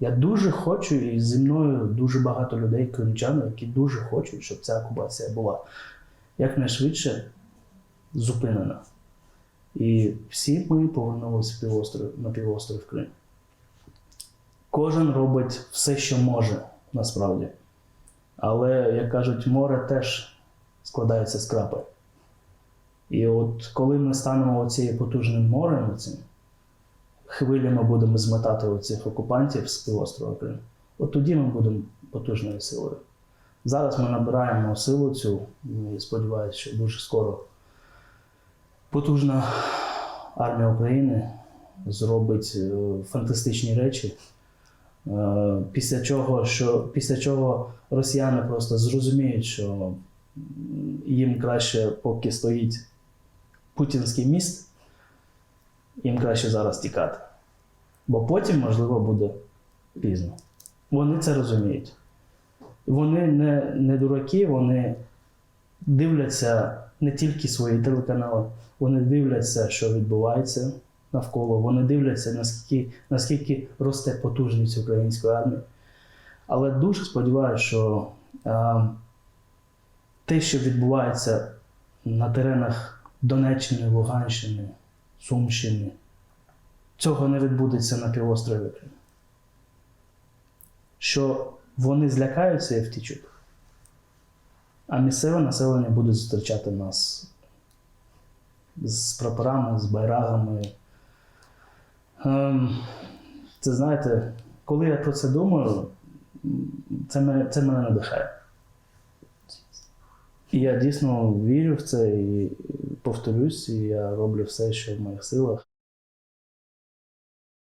Я дуже хочу, і зі мною дуже багато людей, кримчан, які дуже хочуть, щоб ця окупація була якнайшвидше зупинена. І всі ми повернулися на півострів Крим. Кожен робить все, що може, насправді. Але, як кажуть, море теж складається з крапель. І от коли ми станемо оцією потужним морем, цим, хвилями будемо зметати оцих окупантів з півострова Крим, от тоді ми будемо потужною силою. Зараз ми набираємо силу цю, і сподіваюся, що дуже скоро потужна армія України зробить е, фантастичні речі. Е, Після чого, що, після чого росіяни просто зрозуміють, що їм краще, поки стоїть путінський міст, їм краще зараз тікати. Бо потім, можливо, буде пізно. Вони це розуміють. Вони не, не дураки, вони дивляться не тільки свої телеканали, вони дивляться, що відбувається навколо, вони дивляться, наскільки, наскільки росте потужність української армії. Але дуже сподіваюся, що е, те, що відбувається на теренах Донеччини, Луганщини, Сумщини, цього не відбудеться на півострові Що вони злякаються і втічуть, а місцеве населення буде зустрічати нас з прапорами, з байрагами. Ем, це знаєте, коли я про це думаю, це мене, це мене надихає. І я дійсно вірю в це і повторюсь, і я роблю все, що в моїх силах.